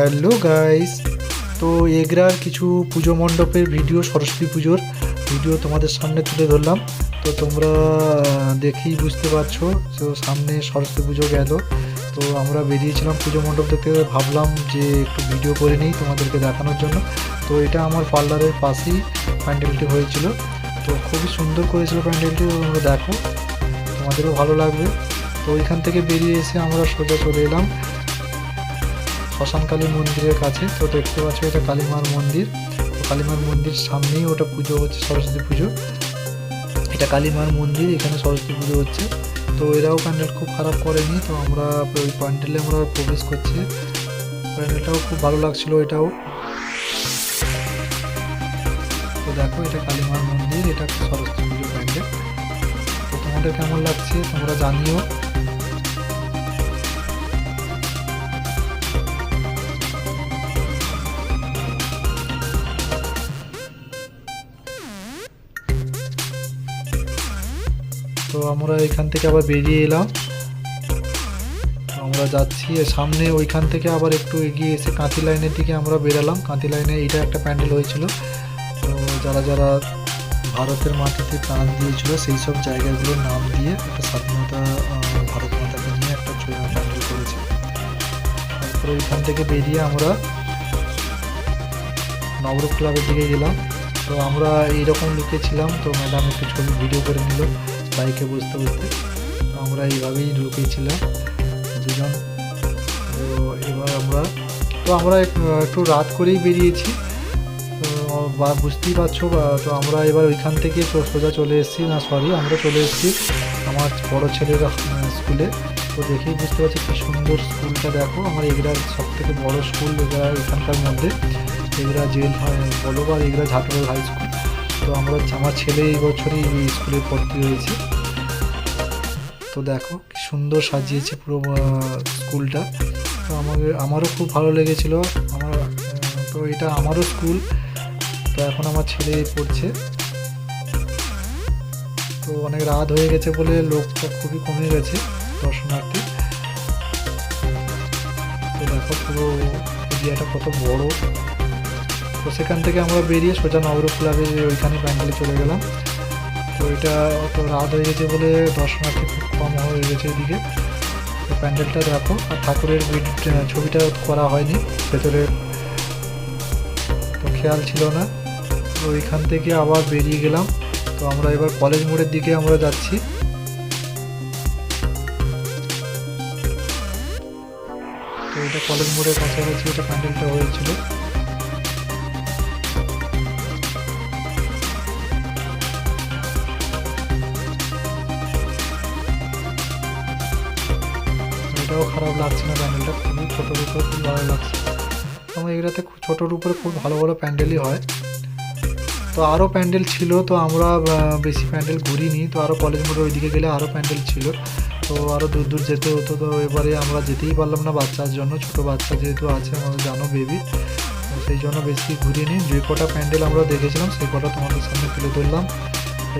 Hello guys. তো এগরার কিছু পুজো মণ্ডপের ভিডিও, সরস্বতী পুজোর ভিডিও তোমাদের সামনে তুলে ধরলাম। তো তোমরা দেখেই বুঝতে পারছ, তো সামনে সরস্বতী পুজো গেল। তো আমরা বেরিয়েছিলাম পুজো মণ্ডপ দেখতে ভাবলাম যে একটু ভিডিও করে নিই তোমাদেরকে দেখানোর জন্য। তো এটা আমার পার্লারের পাশেই প্যান্ডেলটি হয়েছিল। তো খুবই সুন্দর করেছিল প্যান্ডেলটি, তোমরা দেখো। তোমাদেরও ভালো লাগবে। তো ওইখান থেকে বেরিয়ে এসে আমরা সোজা চলে এলাম। শ্মশানকালী মন্দিরের কাছে। তো দেখতে পাচ্ছ এটা কালীমার মন্দির। কালীমার মন্দির সামনেই ওটা পুজো হচ্ছে, সরস্বতী পুজো। এটা কালীমার মন্দির, এখানে সরস্বতী পুজো হচ্ছে। তো এরাও প্যান্ডেল খুব খারাপ করেনি। তো আমরা ওই প্যান্ডেলে আমরা প্রবেশ করছি। প্যান্ডেলটাও খুব ভালো লাগছিল এটাও। তো দেখো, এটা কালীমার মন্দির, এটা সরস্বতী পুজো প্যান্ডেল। তো তোমাদের কেমন লাগছে তোমরা জানিও। তো আমরা এখান থেকে আবার বেরিয়ে এলাম। আমরা যাচ্ছি সামনে ওইখান থেকে আবার একটু এগিয়ে এসে কাঁথি লাইনের দিকে আমরা বেরালাম। কাঁথি লাইনে এইটা একটা প্যান্ডেল হয়েছিল। তো যারা যারা ভারতের মাটিতে প্রাণ দিয়েছিল, সেই সব জায়গাগুলোর নাম দিয়ে একটা স্বাধীনতা ভারত মাতাকে নিয়ে একটা প্যান্ডেল করেছে। তারপরে ওইখান থেকে বেরিয়ে আমরা নবরূপ ক্লাবের দিকে গেলাম। তো আমরা এইরকম লুকিয়েছিলাম তো ম্যাডাম একটু ছবি ভিডিও করে নিল। বাইকে বসতে বসতে। তো আমরা এইভাবেই লুকিয়েছিলাম দুজন। তো এবার আমরা তো আমরা একটু রাত করেই বেরিয়েছি। বা বুঝতেই পারছ তো আমরা এবার ওইখান থেকে সোজা চলে এসেছি। না সরি আমরা চলে এসেছি আমার বড় ছেলের স্কুলে। তো দেখেই বুঝতে পারছি কি সুন্দর স্কুলটা। দেখো, আমার এগুলার সব থেকে বড়ো স্কুল এগুলা এখানকার মধ্যে। এগুলা জেল বলো বা এগুলা ঝাটুয়াল হাই স্কুল। তো আমরা আমার ছেলে এই বছরই স্কুলে ভর্তি হয়েছে। তো দেখো কি সুন্দর সাজিয়েছে পুরো স্কুলটা। তো আমাকে আমারও খুব ভালো লেগেছিল। আমার তো এটা আমারও স্কুল। তো এখন আমার ছেলে পড়ছে। তো অনেক রাত হয়ে গেছে বলে লোকটা খুবই কমে গেছে দর্শনার্থী। তো দেখো পুরো এরিয়াটা কত বড়। তো সেখান থেকে আমরা বেরিয়ে সোজা নবরূপ ক্লাবে ওইখানে প্যান্ডেলে চলে গেলাম। তো এটা অত রাত হয়ে গেছে বলে দর্শনার্থী খুব কম হয়ে গেছে এদিকে। তো প্যান্ডেলটা দেখো, আর ঠাকুরের ছবিটা করা হয়নি, ভেতরে তো খেয়াল ছিল না। তো ওইখান থেকে আবার বেরিয়ে গেলাম। তো আমরা এবার কলেজ মোড়ের দিকে আমরা যাচ্ছি। তো এটা কলেজ মোড়ের কাছাকাছি এটা প্যান্ডেলটা হয়েছিল। এটাও খারাপ লাগছে না প্যান্ডেলটা, খুবই ছোটোর উপরে খুব ভালো লাগছে। আমার এগুলোতে খুব ছোটোর উপরে খুব ভালো ভালো প্যান্ডেলই হয়। তো আরও প্যান্ডেল ছিল, তো আমরা বেশি প্যান্ডেল ঘুরিনি, তো আরও কলেজ মোড়ের ওইদিকে গেলে আরও প্যান্ডেল ছিল। তো আরও দূর দূর যেতে হতো, তো এবারে আমরা যেতেই পারলাম না বাচ্চার জন্য, ছোট বাচ্চা যেহেতু আছে, আমাদের জানো বেবি সেই জন্য বেশি ঘুরিনি। যে কটা প্যান্ডেল আমরা দেখেছিলাম, সেই কটা তোমাদের সামনে তুলে ধরলাম।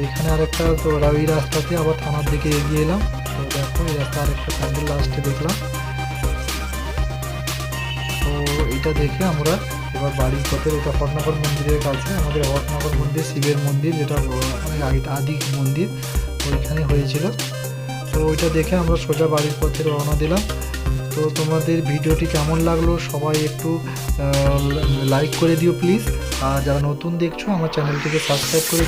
এখানে আরেকটা ওই রাস্তাতে আবার থানার দিকে এগিয়ে এলাম। তো দেখো এই আরেকটা প্যান্ডেল লাস্টে দেখলাম তো এটা দেখে আমরা এবার বাড়ির পথে এটা হটনগর মন্দিরের কাছে আমাদের হটনগর মন্দির শিবের মন্দির যেটা অনেক আগে আদি মন্দির ওইখানে হয়েছিল তো ওইটা দেখে আমরা সোজা বাড়ির পথে রওনা দিলাম তো তোমাদের ভিডিওটি কেমন লাগল? সবাই একটু লাইক করে দিও প্লিজ আর যারা নতুন দেখছ, আমার চ্যানেলটিকে সাবস্ক্রাইব করে দিও।